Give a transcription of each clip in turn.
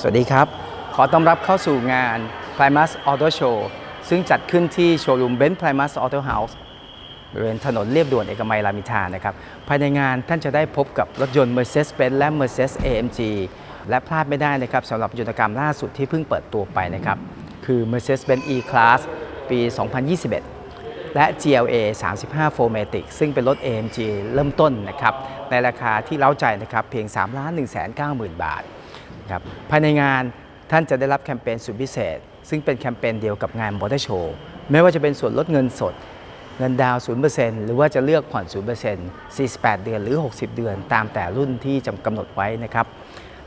สวัสดีครับ ขอต้อนรับเข้าสู่งาน Primus Auto Show ซึ่งจัดขึ้นที่โชว์รูม Benz Primus Auto House บริเวณถนนเรียบด่วนเอกมัยรามอินทรานะครับ ภายในงานท่านจะได้พบกับรถยนต์ Mercedes-Benz และ Mercedes AMG และพลาดไม่ได้นะครับสำหรับยุทธกรรมล่าสุดที่เพิ่งเปิดตัวไปนะครับ คือ Mercedes-Benz E-Class ปี 2021 และ GLA 35 4matic ซึ่งเป็นรถ AMG เริ่มต้นนะครับในราคาที่เล้าใจนะครับเพียง 3 1 9 0 0 0 0 บาท ครับภายในงานท่านจะได้รับแคมเปญสุดพิเศษ ซึ่งเป็นแคมเปญเดียวกับงานมอเตอร์โชว์ไม่ว่าจะเป็นส่วนลดเงินสด เงินดาวน์0%หรือว่าจะเลือกผ่อน 0% 48 เดือนหรือ 60 เดือน ตามแต่รุ่นที่จำกำหนดไว้นะครับ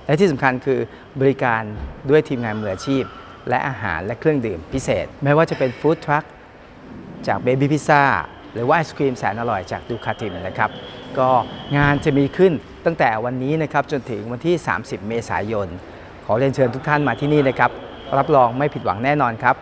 และที่สำคัญคือบริการด้วยทีมงานมืออาชีพ และอาหารและเครื่องดื่มพิเศษ ไม่ว่าจะเป็นฟู้ดทรัคจากเบบี้พิซซ่าหรือว่าไอศครีมแสนอร่อยจากดูคาติมนะครับ ก็งานจะมีขึ้น ตั้งแต่วันนี้นะครับจนถึงวันที่ 30 เมษายน ขอเรียนเชิญทุกท่านมาที่นี่นะครับ รับรองไม่ผิดหวังแน่นอนครับ